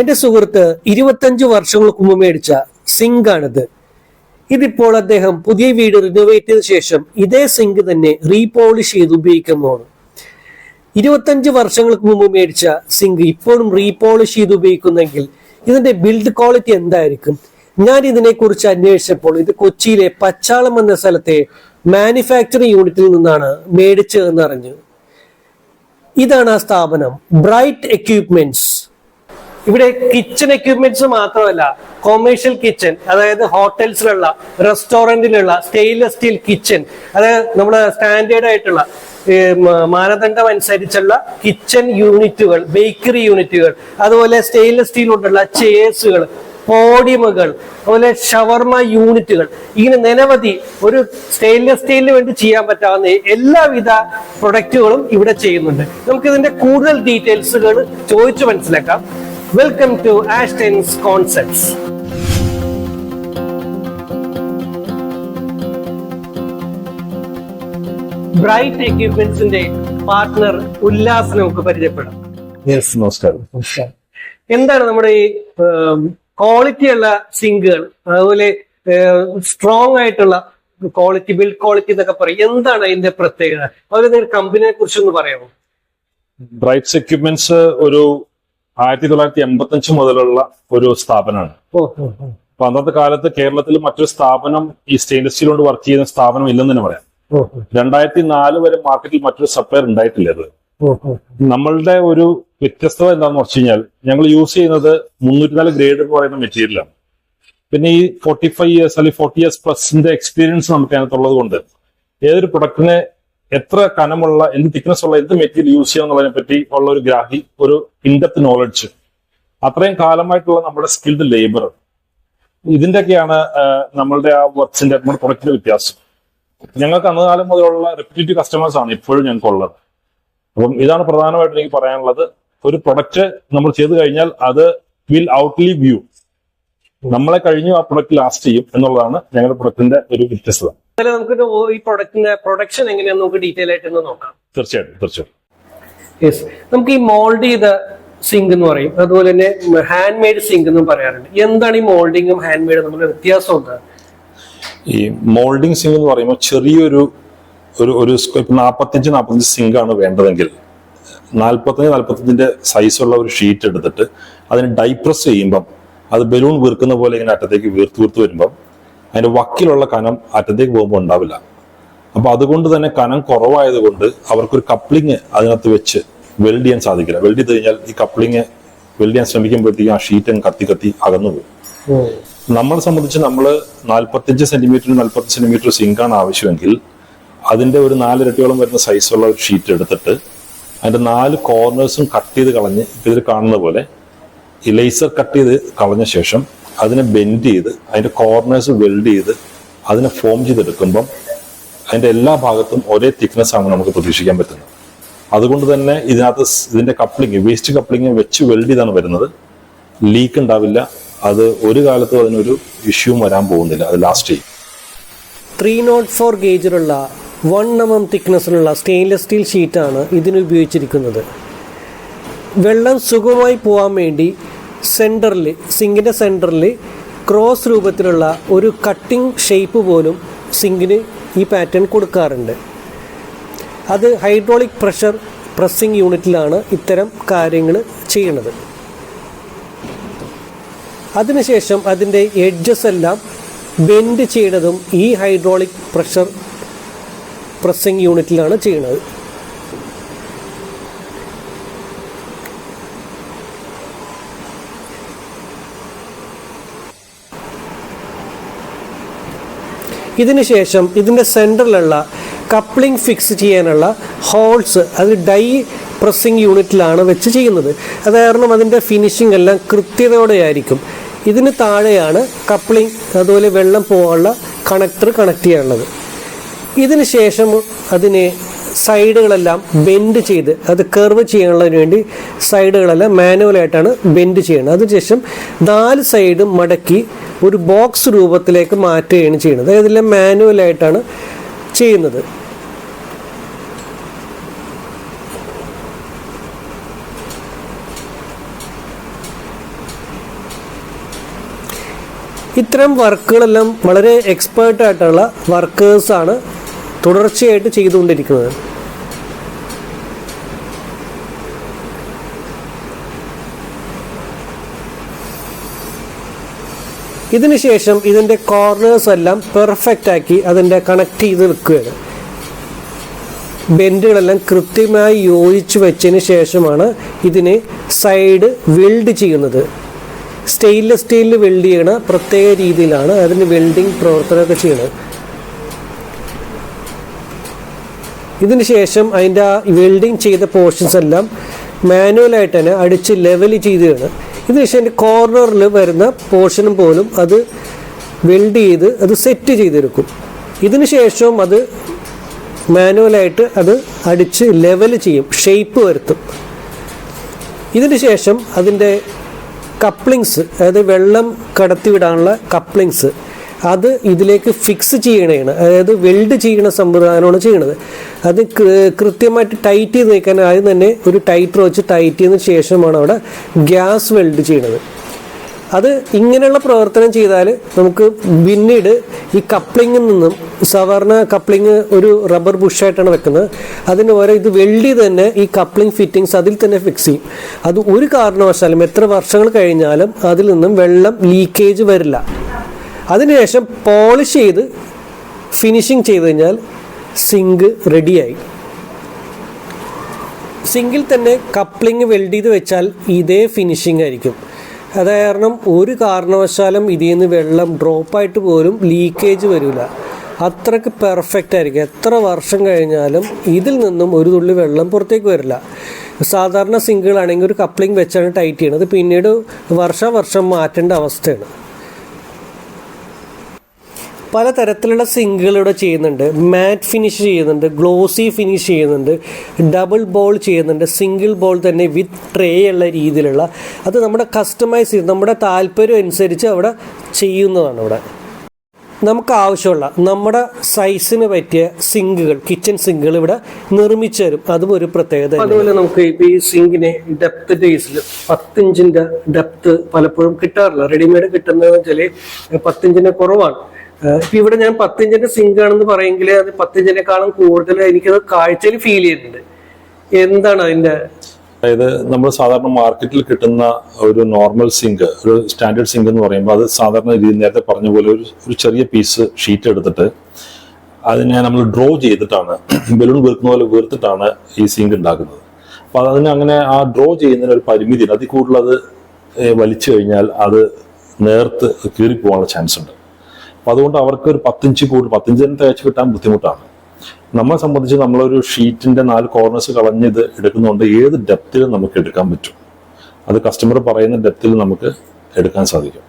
എന്റെ സുഹൃത്ത് ഇരുപത്തഞ്ച് വർഷങ്ങൾക്ക് മുമ്പ് മേടിച്ച സിങ്ക് ആണിത്. ഇതിപ്പോൾ അദ്ദേഹം പുതിയ വീട് റിനോവേറ്റ് ചെയ്ത ശേഷം ഇതേ സിങ്ക് തന്നെ റീപോളിഷ് ചെയ്ത് ഉപയോഗിക്കുന്നതാണ്. ഇരുപത്തഞ്ച് വർഷങ്ങൾക്ക് മുമ്പ് മേടിച്ച സിങ്ക് ഇപ്പോഴും റീപോളിഷ് ചെയ്ത് ഉപയോഗിക്കുന്നെങ്കിൽ ഇതിന്റെ ബിൽഡ് ക്വാളിറ്റി എന്തായിരിക്കും? ഞാൻ ഇതിനെക്കുറിച്ച് അന്വേഷിച്ചപ്പോൾ ഇത് കൊച്ചിയിലെ പച്ചാളം എന്ന സ്ഥലത്തെ മാനുഫാക്ചറിംഗ് യൂണിറ്റിൽ നിന്നാണ് മേടിച്ചതെന്ന് അറിഞ്ഞു. ഇതാണ് ആ സ്ഥാപനം ബ്രൈറ്റ് എക്യുപ്മെന്റ്സ് ഇവിടെ കിച്ചൺ എക്യുപ്മെന്റ്സ് മാത്രമല്ല കൊമേഴ്ഷ്യൽ കിച്ചൺ അതായത് ഹോട്ടൽസിലുള്ള റെസ്റ്റോറന്റിലുള്ള സ്റ്റെയിൻലെസ് സ്റ്റീൽ കിച്ചൺ അതായത് നമ്മുടെ സ്റ്റാൻഡേർഡ് ആയിട്ടുള്ള മാനദണ്ഡം അനുസരിച്ചുള്ള കിച്ചൺ യൂണിറ്റുകൾ ബേക്കറി യൂണിറ്റുകൾ അതുപോലെ സ്റ്റെയിൻലെസ് സ്റ്റീൽ കൊണ്ടുള്ള ചേഴ്സുകൾ പോഡിമുകൾ അതുപോലെ ഷവർമ യൂണിറ്റുകൾ ഇങ്ങനെ നിരവധി ഒരു സ്റ്റെയിൻലെസ് സ്റ്റീലിന് വേണ്ടി ചെയ്യാൻ പറ്റാവുന്ന എല്ലാവിധ പ്രൊഡക്റ്റുകളും ഇവിടെ ചെയ്യുന്നുണ്ട്. നമുക്ക് ഇതിന്റെ കൂടുതൽ ഡീറ്റെയിൽസുകൾ ചോദിച്ചു മനസ്സിലാക്കാം. Welcome to Astons concepts Bright എക്യുപ്മെന്റ്സിന്റെ partner Ullas നമുക്ക് പരിചയപ്പെടാം. യെസ് നമസ്കാരം. എന്താണ് നമ്മുടെ ഈ ക്വാളിറ്റി ഉള്ള സിങ്കുകൾ അതുപോലെ സ്ട്രോങ് ആയിട്ടുള്ള ക്വാളിറ്റി ബിൽഡ് ക്വാളിറ്റി എന്നൊക്കെ പറയും. എന്താണ് അതിന്റെ പ്രത്യേകത? അതുപോലെ കമ്പനിയെ കുറിച്ചൊന്ന് പറയാമോ? ബ്രൈറ്റ്സ് എക്യുപ്മെന്റ്സ് ഒരു ആയിരത്തി തൊള്ളായിരത്തി എൺപത്തി അഞ്ച് മുതലുള്ള ഒരു സ്ഥാപനമാണ്. അപ്പൊ അന്നത്തെ കാലത്ത് കേരളത്തിൽ മറ്റൊരു സ്ഥാപനം ഈ സ്റ്റെയിൻലെസ് സ്റ്റീൽ കൊണ്ട് വർക്ക് ചെയ്യുന്ന സ്ഥാപനം ഇല്ലെന്ന് തന്നെ പറയാം. രണ്ടായിരത്തി നാല് വരെ മാർക്കറ്റിൽ മറ്റൊരു സപ്ലയർ ഉണ്ടായിട്ടില്ല ഓ. നമ്മളുടെ ഒരു വ്യത്യസ്തത എന്താണെന്ന് വെച്ച് കഴിഞ്ഞാൽ ഞങ്ങൾ യൂസ് ചെയ്യുന്നത് മുന്നൂറ്റിനാല് ഗ്രേഡ് എന്ന് പറയുന്ന മെറ്റീരിയലാണ് പിന്നെ ഈ ഫോർട്ടി ഫൈവ് ഇയേഴ്സ് അല്ലെങ്കിൽ ഫോർട്ടി ഇയേഴ്സ് പ്ലസിന്റെ എക്സ്പീരിയൻസ് നമുക്ക് അതിനകത്തുള്ളത് കൊണ്ട് ഏതൊരു പ്രൊഡക്റ്റിനെ എത്ര കനമുള്ള എന്ത് തിക്നെസ് ഉള്ള എന്ത് മെറ്റീരിയൽ യൂസ് ചെയ്യാം എന്നുള്ളതിനെ പറ്റി ഉള്ള ഒരു ഗ്രാഹി ഒരു ഇൻഡെപ്ത് നോളജ് അത്രയും കാലമായിട്ടുള്ള നമ്മുടെ സ്കിൽഡ് ലേബർ ഇതിന്റെയൊക്കെയാണ് നമ്മളുടെ ആ വർക്ക്സിന്റെ നമ്മുടെ പ്രൊഡക്റ്റിന്റെ വ്യത്യാസം. ഞങ്ങൾക്ക് അന്ന് കാലം മുതലുള്ള റെപ്യൂട്ടീവ് കസ്റ്റമേഴ്സ് ആണ് ഇപ്പോഴും ഞങ്ങൾക്കുള്ളത് അപ്പം ഇതാണ് പ്രധാനമായിട്ട് എനിക്ക് പറയാനുള്ളത്. ഒരു പ്രൊഡക്റ്റ് നമ്മൾ ചെയ്തു കഴിഞ്ഞാൽ അത് വിൽ ഔട്ട്ലി വ്യൂ നമ്മളെ കഴിഞ്ഞു ആ പ്രൊഡക്റ്റ് ലാസ്റ്റ് ചെയ്യും എന്നുള്ളതാണ് ഞങ്ങളുടെ പ്രൊഡക്റ്റിന്റെ ഒരു വ്യത്യസ്തത. അതുപോലെ നമുക്ക് ഈ പ്രൊഡക്റ്റിന്റെ പ്രൊഡക്ഷൻ എങ്ങനെയാന്ന് നമുക്ക് ഡീറ്റെയിൽ ആയിട്ട് ഒന്ന് നോക്കാം. തീർച്ചയായിട്ടും തീർച്ചയായിട്ടും. യെസ് നമുക്ക് ഈ മോൾഡ് ചെയ്ത സിങ്ക് എന്ന് പറയും. അതുപോലെ തന്നെ ഹാൻഡ് മെയ്ഡ് സിങ്ക് എന്നും പറയാറുണ്ട്. എന്താണ് ഈ മോൾഡിങ്ങും ഹാൻഡ് മെയ്ഡും തമ്മിലുള്ള വ്യത്യാസം എന്താണ് ഈ മോൾഡിംഗ് സിങ്ക് എന്ന് പറയുമ്പോൾ ചെറിയൊരു ഒരു ഒരു നാൽപ്പത്തഞ്ച് നാൽപ്പത്തഞ്ച് സിങ്ക് ആണ് വേണ്ടതെങ്കിൽ നാൽപ്പത്തഞ്ച് നാൽപ്പത്തഞ്ചിന്റെ സൈസുള്ള ഒരു ഷീറ്റ് എടുത്തിട്ട് അതിന് ഡൈപ്രസ് ചെയ്യുമ്പം അത് ബലൂൺ വീർക്കുന്ന പോലെ ഇങ്ങനെ അറ്റത്തേക്ക് വീർത്ത് വീർത്ത് വരുമ്പം അതിന്റെ വക്കിലുള്ള കനം അറ്റത്തേക്ക് പോകുമ്പോൾ ഉണ്ടാവില്ല. അപ്പൊ അതുകൊണ്ട് തന്നെ കനം കുറവായതുകൊണ്ട് അവർക്കൊരു കപ്ലിങ് അതിനകത്ത് വെച്ച് വെൽഡ് ചെയ്യാൻ സാധിക്കില്ല. വെൽഡ് ചെയ്ത് കഴിഞ്ഞാൽ ഈ കപ്ലിങ് വെൽഡ് ചെയ്യാൻ ശ്രമിക്കുമ്പോഴത്തേക്കും ആ ഷീറ്റ് അങ്ങ് കത്തി കത്തി അകന്നു പോകും. നമ്മളെ സംബന്ധിച്ച് നമ്മൾ നാൽപ്പത്തഞ്ച് സെന്റിമീറ്റർ നാൽപ്പത്തി സെന്റിമീറ്റർ സിങ്കാണ് ആവശ്യമെങ്കിൽ അതിന്റെ ഒരു നാലിരട്ടിയോളം വരുന്ന സൈസുള്ള ഒരു ഷീറ്റ് എടുത്തിട്ട് അതിന്റെ നാല് കോർണേഴ്സും കട്ട് ചെയ്ത് കളഞ്ഞ് ഇതിൽ കാണുന്ന പോലെ ഈ ലേസർ കട്ട് ചെയ്ത് കളഞ്ഞ ശേഷം അതിനെ ബെൻഡ് ചെയ്ത് അതിന്റെ കോർണേഴ്സ് വെൽഡ് ചെയ്ത് അതിനെ ഫോം ചെയ്തെടുക്കുമ്പം അതിന്റെ എല്ലാ ഭാഗത്തും ഒരേ തിക്നെസ് ആണ് നമുക്ക് പ്രതീക്ഷിക്കാൻ പറ്റുന്നത്. അതുകൊണ്ട് തന്നെ ഇതിനകത്ത് ഇതിന്റെ കപ്ലിങ് വേസ്റ്റ് കപ്ലിങ് വെച്ച് വെൽഡ് ചെയ്താണ് വരുന്നത്. ലീക്ക് ഉണ്ടാവില്ല. അത് ഒരു കാലത്തും അതിനൊരു ഇഷ്യൂവും വരാൻ പോകുന്നില്ല. അത് ലാസ്റ്റ് ചെയ്യും. ത്രീ നോട്ട് ഫോർ ഗേജിലുള്ള വൺ എം എം തിക്നെസ്സിലുള്ള സ്റ്റെയിൻലെസ് സ്റ്റീൽ ഷീറ്റാണ് ഇതിന് ഉപയോഗിച്ചിരിക്കുന്നത്. വെള്ളം സുഖമായി പോകാൻ വേണ്ടി സെന്ററിൽ സിങ്കിന്റെ സെന്ററിൽ ക്രോസ് രൂപത്തിലുള്ള ഒരു കട്ടിംഗ് ഷേപ്പ് പോലും സിങ്കിന് ഈ പാറ്റേൺ കൊടുക്കാറുണ്ട്. അത് ഹൈഡ്രോളിക് പ്രഷർ പ്രസ്സിംഗ് യൂണിറ്റിലാണ് ഇത്തരം കാര്യങ്ങൾ ചെയ്യുന്നത് അതിനുശേഷം അതിന്റെ എഡ്ജസ് എല്ലാം ബെൻഡ് ചെയ്യുന്നതും ഈ ഹൈഡ്രോളിക് പ്രഷർ പ്രസ്സിംഗ് യൂണിറ്റിലാണ് ചെയ്യുന്നത് ഇതിനുശേഷം ഇതിന്റെ സെന്ററിലുള്ള കപ്ലിംഗ് ഫിക്സ് ചെയ്യാനുള്ള ഹോൾസ് അത് ഡൈ പ്രസ്സിംഗ് യൂണിറ്റിലാണ് വെച്ച് ചെയ്യുന്നത്. അത് കാരണം അതിന്റെ ഫിനിഷിംഗ് എല്ലാം കൃത്യതയോടെയായിരിക്കും. ഇതിന് താഴെയാണ് കപ്ലിംഗ് അതുപോലെ വെള്ളം പോകാനുള്ള കണക്ടർ കണക്ട് ചെയ്യാനുള്ളത്. ഇതിന് ശേഷം അതിനെ സൈഡുകളെല്ലാം ബെൻഡ് ചെയ്ത് അത് കർവ് ചെയ്യാനുള്ളതിന് വേണ്ടി സൈഡുകളെല്ലാം മാനുവലായിട്ടാണ് ബെൻഡ് ചെയ്യുന്നത്. അതിനുശേഷം നാല് സൈഡും മടക്കി ഒരു ബോക്സ് രൂപത്തിലേക്ക് മാറ്റുകയാണ് ചെയ്യുന്നത്. ഇതെല്ലാം മാനുവലായിട്ടാണ് ചെയ്യുന്നത്. ഇത്തരം വർക്കുകളെല്ലാം വളരെ എക്സ്പേർട്ടായിട്ടുള്ള വർക്കേഴ്സാണ് തുടർച്ചയായിട്ട് ചെയ്തുകൊണ്ടിരിക്കുന്നത്. ഇതിനുശേഷം ഇതിന്റെ കോർണേഴ്സ് എല്ലാം പെർഫെക്റ്റ് ആക്കി അതിന്റെ കണക്ട് ചെയ്ത് വെക്കുകയാണ്. ബെൻഡുകളെല്ലാം കൃത്യമായി യോജിച്ച് വെച്ചതിന് ശേഷമാണ് ഇതിനെ സൈഡ് വെൽഡ് ചെയ്യുന്നത്. സ്റ്റെയിൻലെസ് സ്റ്റീലിൽ വെൽഡ് ചെയ്യണ പ്രത്യേക രീതിയിലാണ് അതിന് വെൽഡിങ് പ്രവർത്തനമൊക്കെ ചെയ്യുന്നത്. ഇതിന് ശേഷം അതിന്റെ ആ വെൽഡിങ് ചെയ്ത പോർഷൻസ് എല്ലാം മാനുവലായിട്ട് തന്നെ അടിച്ച് ലെവൽ ചെയ്തതാണ്. ഇതിന് ശേഷം അതിന്റെ കോർണറിൽ വരുന്ന പോർഷനും പോലും അത് വെൽഡ് ചെയ്ത് അത് സെറ്റ് ചെയ്തെടുക്കും. ഇതിന് ശേഷവും അത് മാനുവലായിട്ട് അത് അടിച്ച് ലെവൽ ചെയ്യും ഷേപ്പ് വരുത്തും. ഇതിന് ശേഷം അതിന്റെ കപ്ലിങ്സ് അതായത് വെള്ളം കടത്തിവിടാനുള്ള കപ്ലിങ്സ് അത് ഇതിലേക്ക് ഫിക്സ് ചെയ്യണതാണ് അതായത് വെൽഡ് ചെയ്യണ സംവിധാനമാണ് ചെയ്യണത്. അത് കൃത്യമായിട്ട് ടൈറ്റ് ചെയ്ത് നിൽക്കാൻ ആദ്യം തന്നെ ഒരു ടൈറ്റർ വെച്ച് ടൈറ്റ് ചെയ്തതിന് ശേഷമാണ് അവിടെ ഗ്യാസ് വെൽഡ് ചെയ്യണത്. അത് ഇങ്ങനെയുള്ള പ്രവർത്തനം ചെയ്താൽ നമുക്ക് പിന്നീട് ഈ കപ്ലിങ്ങിൽ നിന്നും സാധാരണ കപ്ലിങ് ഒരു റബ്ബർ ബുഷായിട്ടാണ് വെക്കുന്നത്. അതിന് ഓരോ ഇത് വെൽഡ് തന്നെ ഈ കപ്ലിംഗ് ഫിറ്റിങ്സ് അതിൽ തന്നെ ഫിക്സ് ചെയ്യും. അത് ഒരു കാരണവശാലും എത്ര വർഷങ്ങൾ കഴിഞ്ഞാലും അതിൽ നിന്നും വെള്ളം ലീക്കേജ് വരില്ല. അതിനുശേഷം പോളിഷ് ചെയ്ത് ഫിനിഷിങ് ചെയ്ത് കഴിഞ്ഞാൽ സിങ്ക് റെഡിയായി സിങ്കിൽ തന്നെ കപ്ലിംഗ് വെൽഡ് ചെയ്ത് വെച്ചാൽ ഇതേ ഫിനിഷിംഗ് ആയിരിക്കും. അത് കാരണം ഒരു കാരണവശാലും ഇതിൽ നിന്ന് വെള്ളം ഡ്രോപ്പായിട്ട് പോലും ലീക്കേജ് വരില്ല അത്രയ്ക്ക് പെർഫെക്റ്റ് ആയിരിക്കും. എത്ര വർഷം കഴിഞ്ഞാലും ഇതിൽ നിന്നും ഒരു തുള്ളി വെള്ളം പുറത്തേക്ക് വരില്ല. സാധാരണ സിങ്കുകളാണെങ്കിൽ ഒരു കപ്ലിംഗ് വെച്ചാണ് ടൈറ്റ് ചെയ്യണത്. പിന്നീട് വർഷാവർഷം മാറ്റേണ്ട അവസ്ഥയാണ്. പലതരത്തിലുള്ള സിങ്കുകൾ ഇവിടെ ചെയ്യുന്നുണ്ട്. മാറ്റ് ഫിനിഷ് ചെയ്യുന്നുണ്ട് ഗ്ലോസി ഫിനിഷ് ചെയ്യുന്നുണ്ട് ഡബിൾ ബോൾ ചെയ്യുന്നുണ്ട് സിംഗിൾ ബോൾ തന്നെ വിത്ത് ട്രേ ഉള്ള രീതിയിലുള്ള. അത് നമ്മുടെ കസ്റ്റമൈസ് ചെയ്ത് നമ്മുടെ താല്പര്യം അനുസരിച്ച് അവിടെ ചെയ്യുന്നതാണ് ഇവിടെ. നമുക്ക് ആവശ്യമുള്ള നമ്മുടെ സൈസിന് പറ്റിയ സിങ്കുകൾ കിച്ചൺ സിങ്കുകൾ ഇവിടെ നിർമ്മിച്ചു തരും. അതും ഒരു പ്രത്യേകത അതുപോലെ നമുക്ക് ഈ സിങ്കിനെ ഡെപ്ത് ബേസിൽ പത്തിഞ്ചിന്റെ ഡെപ്ത് പലപ്പോഴും കിട്ടാറില്ല. റെഡിമെയ്ഡ് കിട്ടുന്നതെന്ന് വെച്ചാൽ പത്തിഞ്ചിന്റെ കുറവാണ്. ഇപ്പൊ ഇവിടെ ഞാൻ പത്തിഞ്ചിന്റെ സിങ്ക് ആണെന്ന് പറയുമെങ്കിൽ അത് പത്തിഞ്ചിനെക്കാളും കൂടുതൽ എനിക്കത് കാഴ്ചയിൽ ഫീൽ ചെയ്യുന്നുണ്ട്. എന്താണ് അതിന്റെ അതായത് നമ്മൾ സാധാരണ മാർക്കറ്റിൽ കിട്ടുന്ന ഒരു നോർമൽ സിങ്ക് ഒരു സ്റ്റാൻഡേർഡ് സിങ്ക് എന്ന് പറയുമ്പോൾ അത് സാധാരണ രീതിയിൽ നേരത്തെ പറഞ്ഞ പോലെ ഒരു ഒരു ചെറിയ പീസ് ഷീറ്റ് എടുത്തിട്ട് അതിനെ നമ്മൾ ഡ്രോ ചെയ്തിട്ടാണ് ബലൂൺ വീർക്കുന്ന പോലെ വീർത്തിട്ടാണ് ഈ സിങ്ക് ഉണ്ടാക്കുന്നത്. അപ്പോൾ അതിനെ അങ്ങനെ ആ ഡ്രോ ചെയ്യുന്നതിന് ഒരു പരിമിതി അതിൽ കൂടുതൽ അത് വലിച്ചു കഴിഞ്ഞാൽ അത് നേർത്ത് കീറിപ്പോകാനുള്ള ചാൻസ് ഉണ്ട്. അപ്പോൾ അതുകൊണ്ട് അവർക്ക് ഒരു പത്തിഞ്ച് കൂടുതൽ പത്തിഞ്ച് തന്നെ തേച്ച് കിട്ടാൻ ബുദ്ധിമുട്ടാണ്. നമ്മളെ സംബന്ധിച്ച് നമ്മളൊരു ഷീറ്റിന്റെ നാല് കോർണേഴ്സ് കളഞ്ഞത് എടുക്കുന്നതുകൊണ്ട് ഏത് ഡെപ്തിൽ നമുക്ക് എടുക്കാൻ പറ്റും. അത് കസ്റ്റമർ പറയുന്ന ഡെപ്തിൽ നമുക്ക് എടുക്കാൻ സാധിക്കും.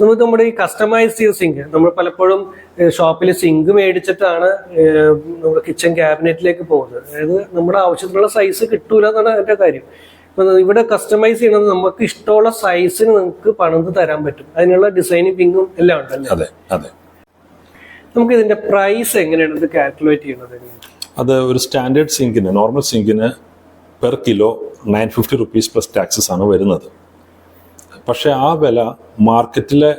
നമുക്ക് നമ്മുടെ ഈ കസ്റ്റമൈസ് ചെയ്ത സിങ്ക് നമ്മൾ പലപ്പോഴും ഷോപ്പിൽ സിങ്ക് മേടിച്ചിട്ടാണ് നമ്മുടെ കിച്ചൺ ക്യാബിനറ്റിലേക്ക് പോകുന്നത്. അതായത് നമ്മുടെ ആവശ്യത്തിനുള്ള സൈസ് കിട്ടൂല എന്നാണ് കാര്യം. ഇവിടെ കസ്റ്റമൈസ് ചെയ്യുന്നത് നമുക്ക് ഇഷ്ടമുള്ള സൈസിന് നിങ്ങൾക്ക് പണിത് തരാൻ പറ്റും. അതിനുള്ള ഡിസൈനും പിങ്കും എല്ലാം ഉണ്ടല്ലോ അതെ അതെ. നമുക്ക് ഇതിന്റെ പ്രൈസ് എങ്ങനെയാണ് ഇത് കാൽക്കുലേറ്റ് ചെയ്യുന്നത്? അത് ഒരു സ്റ്റാൻഡേർഡ് സിങ്കിന് normal സിങ്കിന് per kilo nine fifty rupees plus taxes ആണ് വരുന്നത്. പക്ഷേ ആ വില മാർക്കറ്റിലെ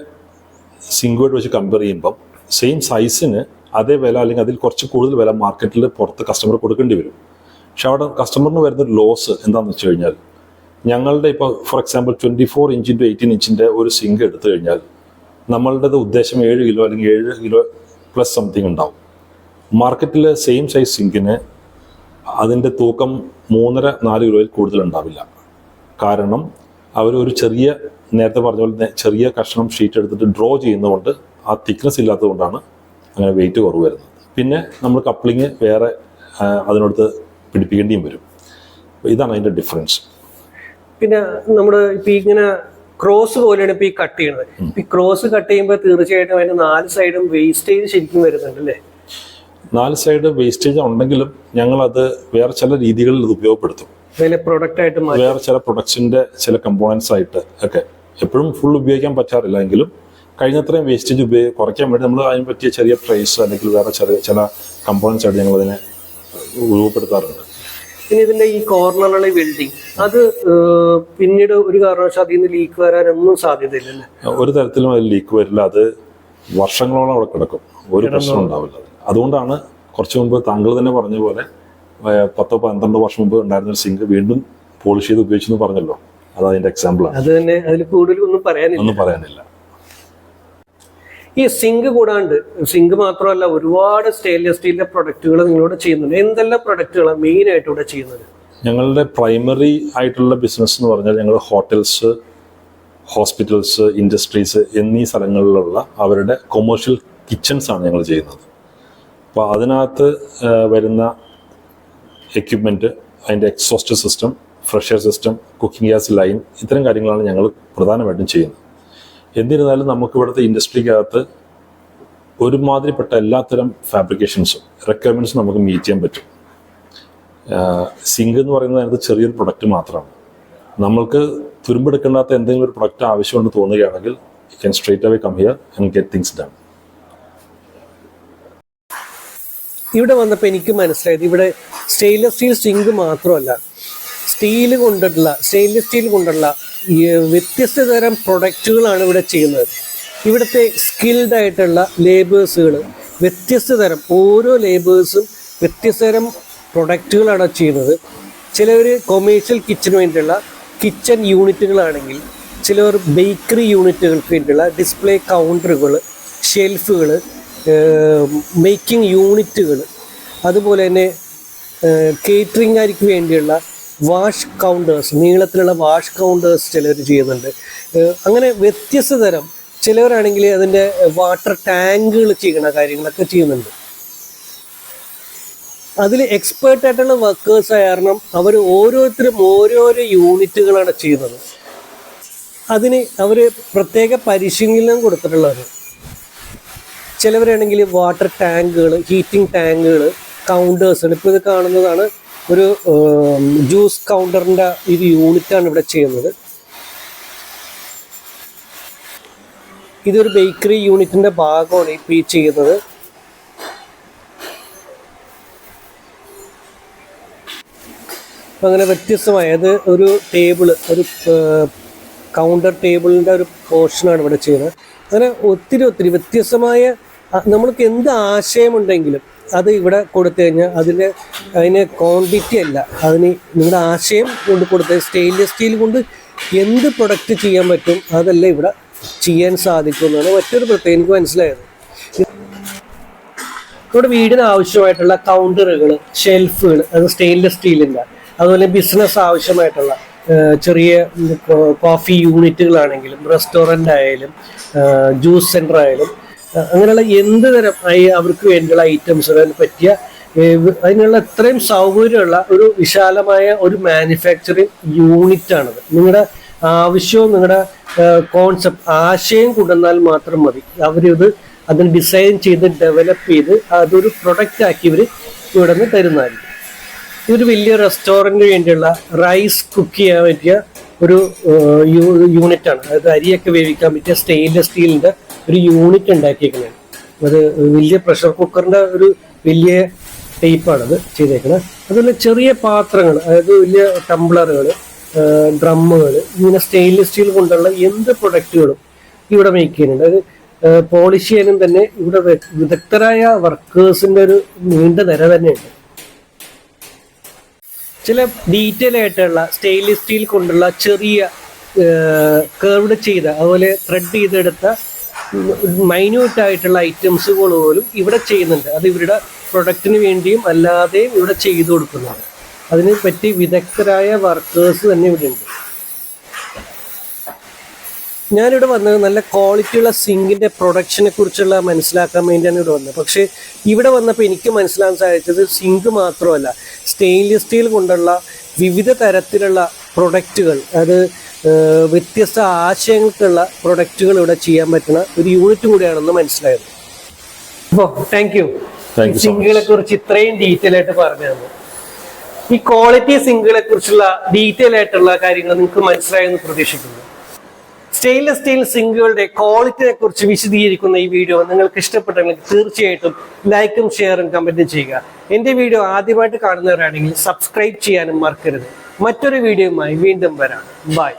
സിങ്കുമായിട്ട് വെച്ച് കമ്പയർ ചെയ്യുമ്പം സെയിം സൈസിന് അതേ വില അല്ലെങ്കിൽ അതിൽ കുറച്ച് കൂടുതൽ വില മാർക്കറ്റിൽ പുറത്ത് കസ്റ്റമർ കൊടുക്കേണ്ടി വരും. പക്ഷെ അവിടെ കസ്റ്റമറിന് വരുന്ന ലോസ് എന്താണെന്ന് വെച്ച് കഴിഞ്ഞാൽ ഞങ്ങളുടെ ഇപ്പോൾ for example twenty four inch to eighteen ഇഞ്ചിന്റെ ഒരു സിങ്ക് എടുത്തു കഴിഞ്ഞാൽ നമ്മളുടേത് ഉദ്ദേശം ഏഴ് കിലോ അല്ലെങ്കിൽ ഏഴ് കിലോ പ്ലസ് സംതിങ് ഉണ്ടാവും. മാർക്കറ്റിൽ സെയിം സൈസ് സിങ്കിന് അതിന്റെ തൂക്കം മൂന്നര നാല് കിലോയിൽ കൂടുതൽ ഉണ്ടാവില്ല. കാരണം അവർ ഒരു ചെറിയ നേരത്തെ പറഞ്ഞ പോലെ ചെറിയ കഷ്ണം ഷീറ്റ് എടുത്തിട്ട് ഡ്രോ ചെയ്യുന്നതുകൊണ്ട് ആ തിക്നെസ് ഇല്ലാത്തതുകൊണ്ടാണ് അങ്ങനെ വെയിറ്റ് കുറവ് വരുന്നത്. പിന്നെ നമ്മൾ കപ്ലിങ് വേറെ അതിനടുത്ത് പിടിപ്പിക്കേണ്ടിയും വരും. ഇതാണ് അതിന്റെ ഡിഫറൻസ് പിന്നെ നമ്മൾ ഇപ്പൊ ഇങ്ങനെ ക്രോസ് പോലെയാണ് ഇപ്പൊ ഈ കട്ട് ചെയ്യുന്നത്. ഈ ക്രോസ് കട്ട് ചെയ്യുമ്പോൾ തീർച്ചയായിട്ടും അതിന്റെ നാല് സൈഡും വേസ്റ്റേജ് ശരിക്കും വരുന്നുണ്ട് അല്ലേ നാല് സൈഡ് വേസ്റ്റേജ് ഉണ്ടെങ്കിലും ഞങ്ങൾ അത് വേറെ ചില രീതികളിൽ ഇത് ഉപയോഗപ്പെടുത്തും. പ്രൊഡക്റ്റ് ആയിട്ട് വേറെ ചില പ്രൊഡക്ട്സിന്റെ ചില കമ്പോണൻസ് ആയിട്ട് ഒക്കെ. എപ്പോഴും ഫുൾ ഉപയോഗിക്കാൻ പറ്റാറില്ല എങ്കിലും കഴിഞ്ഞത്രയും വേസ്റ്റേജ് ഉപയോഗി കുറയ്ക്കാൻ വേണ്ടി നമ്മൾ അതിന് പറ്റിയ ചെറിയ ട്രേസ് അല്ലെങ്കിൽ വേറെ ചെറിയ ചില കമ്പോണൻസ് ആയിട്ട് ഞങ്ങൾ അതിനെ രൂപപ്പെടുത്താറുണ്ട് പിന്നെ ഇതിന്റെ ഈ കോർണറുള്ള വെൽഡിങ് അത് പിന്നീട് ഒരു കാരണവശാൽ അതിൽ നിന്ന് ലീക്ക് വരാനൊന്നും സാധ്യതയില്ലല്ലേ? ഒരു തരത്തിലും അതിൽ ലീക്ക് വരില്ല. അത് വർഷങ്ങളോളം അവിടെ കിടക്കും. ഒരു പ്രശ്നം ഉണ്ടാവില്ല. അതുകൊണ്ടാണ് കുറച്ചു മുമ്പ് താങ്കൾ തന്നെ പറഞ്ഞ പോലെ പത്തോ പന്ത്രണ്ടോ വർഷം മുമ്പ് ഉണ്ടായിരുന്ന ഒരു സിങ്ക് വീണ്ടും പോളിഷ് ചെയ്ത് ഉപയോഗിച്ചെന്ന് പറഞ്ഞല്ലോ. അത് അതിന്റെ എക്സാമ്പിൾ ആണ്. അത് തന്നെ അതിൽ കൂടുതൽ ഒന്നും പറയാനില്ല. ഒന്നും പറയാനില്ല. ഈ സിങ്ക് കൂടാണ്ട് സിങ്ക് മാത്രമല്ല ഒരുപാട് സ്റ്റെയിൻലെസ് സ്റ്റീലിന്റെ പ്രൊഡക്റ്റുകൾ നിങ്ങളോട് ചെയ്യുന്നുണ്ട്. എന്തെല്ലാം പ്രൊഡക്റ്റുകളാണ് മെയിൻ ആയിട്ട് ഇവിടെ ചെയ്യുന്നത്? ഞങ്ങളുടെ പ്രൈമറി ആയിട്ടുള്ള ബിസിനസ് എന്ന് പറഞ്ഞാൽ ഞങ്ങൾ ഹോട്ടൽസ് ഹോസ്പിറ്റൽസ് ഇൻഡസ്ട്രീസ് എന്നീ സ്ഥലങ്ങളിലുള്ള അവരുടെ കൊമേഴ്ഷ്യൽ കിച്ചൺസ് ആണ് ഞങ്ങൾ ചെയ്യുന്നത്. അപ്പോൾ അതിനകത്ത് വരുന്ന എക്യുപ്മെന്റ് അതിന്റെ exhaust system fresher system cooking gas line ഇത്തരം കാര്യങ്ങളാണ് ഞങ്ങൾ പ്രധാനമായിട്ടും ചെയ്യുന്നത്. എന്നിരുന്നാലും നമുക്ക് ഇവിടുത്തെ ഇൻഡസ്ട്രിക്കകത്ത് ഒരുമാതിരിപ്പെട്ട എല്ലാത്തരം ഫാബ്രിക്കേഷൻസും റിക്വയർമെന്റ്സും നമുക്ക് മീറ്റ് ചെയ്യാൻ പറ്റും. സിങ്ക് എന്ന് പറയുന്നത് അതിനകത്ത് ചെറിയൊരു പ്രൊഡക്റ്റ് മാത്രമാണ്. നമ്മൾക്ക് തുരുമ്പെടുക്കേണ്ടാത്ത എന്തെങ്കിലും ഒരു പ്രൊഡക്റ്റ് ആവശ്യമുണ്ട് തോന്നുകയാണെങ്കിൽ you can straight away come here and get things done ഇവിടെ വന്നപ്പോൾ എനിക്ക് മനസ്സിലായത് ഇവിടെ സ്റ്റെയിൻലെസ് സ്റ്റീൽ സിങ്ക് മാത്രമല്ല സ്റ്റീൽ കൊണ്ടുള്ള സ്റ്റെയിൻലെസ് സ്റ്റീൽ കൊണ്ടുള്ള വ്യത്യസ്ത തരം പ്രൊഡക്റ്റുകളാണ് ഇവിടെ ചെയ്യുന്നത്. ഇവിടുത്തെ സ്കിൽഡ് ആയിട്ടുള്ള ലേബേഴ്സുകൾ വ്യത്യസ്ത തരം ഓരോ ലേബേഴ്സും വ്യത്യസ്ത തരം പ്രൊഡക്റ്റുകളാണ് ചെയ്യുന്നത്. ചിലവർ കൊമേഴ്ഷ്യൽ കിച്ചന് വേണ്ടിയുള്ള കിച്ചൺ യൂണിറ്റുകളാണെങ്കിൽ ചിലവർ ബേക്കറി യൂണിറ്റുകൾക്ക് വേണ്ടിയുള്ള ഡിസ്പ്ലേ കൗണ്ടറുകൾ ഷെൽഫുകൾ മേക്കിംഗ് യൂണിറ്റുകൾ അതുപോലെ തന്നെ കേറ്ററിംഗുകാർക്ക് വേണ്ടിയുള്ള വാഷ് കൗണ്ടേഴ്സ് നീളത്തിലുള്ള വാഷ് കൗണ്ടേഴ്സ് ചിലർ ചെയ്യുന്നുണ്ട്. അങ്ങനെ വ്യത്യസ്ത തരം ചിലവരാണെങ്കിൽ അതിന്റെ വാട്ടർ ടാങ്കുകൾ ചെയ്യുന്ന കാര്യങ്ങളൊക്കെ ചെയ്യുന്നുണ്ട്. അതിൽ എക്സ്പേർട്ട് ആയിട്ടുള്ള വർക്കേഴ്സ് ആയ കാരണം അവർ ഓരോരുത്തരും ഓരോരോ യൂണിറ്റുകളാണ് ചെയ്യുന്നത്. അതിന് അവർ പ്രത്യേക പരിശീലനം കൊടുത്തിട്ടുള്ളത് ചിലവരാണെങ്കിൽ വാട്ടർ ടാങ്കുകൾ ഹീറ്റിംഗ് ടാങ്കുകൾ കൗണ്ടേഴ്സ് ഇപ്പോൾ ഇത് കാണുന്നതാണ് ഒരു ജ്യൂസ് കൗണ്ടറിന്റെ ഒരു യൂണിറ്റാണ് ഇവിടെ ചെയ്യുന്നത്. ഇതൊരു ബേക്കറി യൂണിറ്റിന്റെ ഭാഗമാണ് ഇപ്പോൾ ഈ ചെയ്യുന്നത്. അങ്ങനെ വ്യത്യസ്തമായ അത് ഒരു ടേബിൾ ഒരു കൗണ്ടർ ടേബിളിന്റെ ഒരു പോർഷനാണ് ഇവിടെ ചെയ്യുന്നത്. അങ്ങനെ ഒത്തിരി ഒത്തിരി വ്യത്യസ്തമായ നമ്മൾക്ക് എന്ത് ആശയമുണ്ടെങ്കിലും അത് ഇവിടെ കൊടുത്തു കഴിഞ്ഞാൽ അതിന്റെ അതിന് ക്വാണ്ടിറ്റി അല്ല. അതിന് നിങ്ങളുടെ ആശയം കൊണ്ട് കൊടുത്ത സ്റ്റെയിൻലെസ് സ്റ്റീൽ കൊണ്ട് എന്ത് പ്രൊഡക്റ്റ് ചെയ്യാൻ പറ്റും അതല്ല ഇവിടെ ചെയ്യാൻ സാധിക്കും എന്നാണ് മറ്റൊരു പ്രത്യേകം എനിക്ക് മനസ്സിലായത്. നമ്മുടെ വീടിന് ആവശ്യമായിട്ടുള്ള കൗണ്ടറുകൾ ഷെൽഫുകൾ അത് സ്റ്റെയിൻലെസ് സ്റ്റീലിന്റെ അതുപോലെ ബിസിനസ് ആവശ്യമായിട്ടുള്ള ചെറിയ കോഫി യൂണിറ്റുകളാണെങ്കിലും റെസ്റ്റോറന്റ് ആയാലും ജ്യൂസ് സെന്റർ ആയാലും അങ്ങനെയുള്ള എന്ത് തരം അവർക്ക് വേണ്ടിയുള്ള ഐറ്റംസ് അതിന് പറ്റിയ അതിനുള്ള ഇത്രയും സൗകര്യമുള്ള ഒരു വിശാലമായ ഒരു മാനുഫാക്ചറിങ് യൂണിറ്റ് ആണത്. നിങ്ങളുടെ ആവശ്യവും നിങ്ങളുടെ കോൺസെപ്റ്റ് ആശയം കൊണ്ടുവന്നാൽ മാത്രം മതി. അവരിത് അതിന് ഡിസൈൻ ചെയ്ത് ഡെവലപ്പ് ചെയ്ത് അതൊരു പ്രൊഡക്റ്റ് ആക്കി ഇവർ ഇവിടെ നിന്ന് തരുന്നതായിരിക്കും. ഇതൊരു വലിയ റെസ്റ്റോറന്റിന് വേണ്ടിയുള്ള റൈസ് കുക്ക് ചെയ്യാൻ പറ്റിയ ഒരു യൂണിറ്റ് ആണ് അതായത് അരിയൊക്കെ വേവിക്കാൻ പറ്റിയ സ്റ്റെയിൻലെസ് സ്റ്റീലിന്റെ ഒരു യൂണിറ്റ് ഉണ്ടാക്കിയേക്കുന്നത് അത് വലിയ പ്രഷർ കുക്കറിന്റെ ഒരു വലിയ ടൈപ്പാണ് അത് ചെയ്തേക്കുന്നത് അതുപോലെ ചെറിയ പാത്രങ്ങൾ അതായത് വലിയ ടംബ്ലറുകൾ ഡ്രമ്മുകൾ ഇങ്ങനെ സ്റ്റെയിൻലെസ് സ്റ്റീൽ കൊണ്ടുള്ള എന്ത് പ്രൊഡക്റ്റുകളും ഇവിടെ മേക്ക് ചെയ്യുന്നുണ്ട്. അത് പോളിഷ് ചെയ്യാനും തന്നെ ഇവിടെ വിദഗ്ധരായ വർക്കേഴ്സിന്റെ ഒരു നീണ്ട നിര തന്നെയുണ്ട്. ചില ഡീറ്റെയിൽ ആയിട്ടുള്ള സ്റ്റെയിൻലെസ് സ്റ്റീൽ കൊണ്ടുള്ള ചെറിയ കർവ്ഡ് ചെയ്ത അതുപോലെ ത്രെഡ് ചെയ്തെടുത്ത മൈന്യൂട്ട് ആയിട്ടുള്ള ഐറ്റംസ് പോലും ഇവിടെ ചെയ്യുന്നുണ്ട്. അത് ഇവരുടെ പ്രൊഡക്റ്റിന് വേണ്ടിയും അല്ലാതെയും ഇവിടെ ചെയ്തു കൊടുക്കുന്നുണ്ട്. അതിനെ പറ്റി വിദഗ്ധരായ വർക്കേഴ്സ് തന്നെ ഇവിടെ ഉണ്ട്. ഞാനിവിടെ വന്നത് നല്ല ക്വാളിറ്റിയുള്ള സിങ്കിന്റെ പ്രൊഡക്ഷനെ കുറിച്ചുള്ള മനസ്സിലാക്കാൻ വേണ്ടിയാണ് ഇവിടെ വന്നത്. പക്ഷേ ഇവിടെ വന്നപ്പോൾ എനിക്ക് മനസ്സിലാക്കാൻ സാധിച്ചത് സിങ്ക് മാത്രമല്ല സ്റ്റെയിൻലെസ് സ്റ്റീൽ കൊണ്ടുള്ള വിവിധ തരത്തിലുള്ള പ്രൊഡക്റ്റുകൾ അത് വ്യത്യസ്ത ആശയങ്ങൾക്കുള്ള പ്രൊഡക്റ്റുകൾ ഇവിടെ ചെയ്യാൻ പറ്റുന്ന ഒരു യൂണിറ്റ് കൂടിയാണെന്ന് മനസ്സിലായത്. അപ്പോൾ താങ്ക് യു സിങ്കുകളെ കുറിച്ച് ഇത്രയും ഡീറ്റെയിൽ ആയിട്ട് പറഞ്ഞു തന്നു. ഈ ക്വാളിറ്റി സിങ്കുകളെ കുറിച്ചുള്ള ഡീറ്റെയിൽ ആയിട്ടുള്ള കാര്യങ്ങൾ നിങ്ങൾക്ക് മനസ്സിലായെന്ന് പ്രതീക്ഷിക്കുന്നു. സ്റ്റെയിൻലെസ് സ്റ്റീൽ സിങ്കുകളുടെ ക്വാളിറ്റിയെ കുറിച്ച് വിശദീകരിക്കുന്ന ഈ വീഡിയോ നിങ്ങൾക്ക് ഇഷ്ടപ്പെട്ടെങ്കിൽ തീർച്ചയായിട്ടും ലൈക്കും ഷെയറും കമന്റും ചെയ്യുക. എന്റെ വീഡിയോ ആദ്യമായിട്ട് കാണുന്നവരാണെങ്കിൽ സബ്സ്ക്രൈബ് ചെയ്യാനും മറക്കരുത്. മറ്റൊരു വീഡിയോയുമായി വീണ്ടും വരാം. ബൈ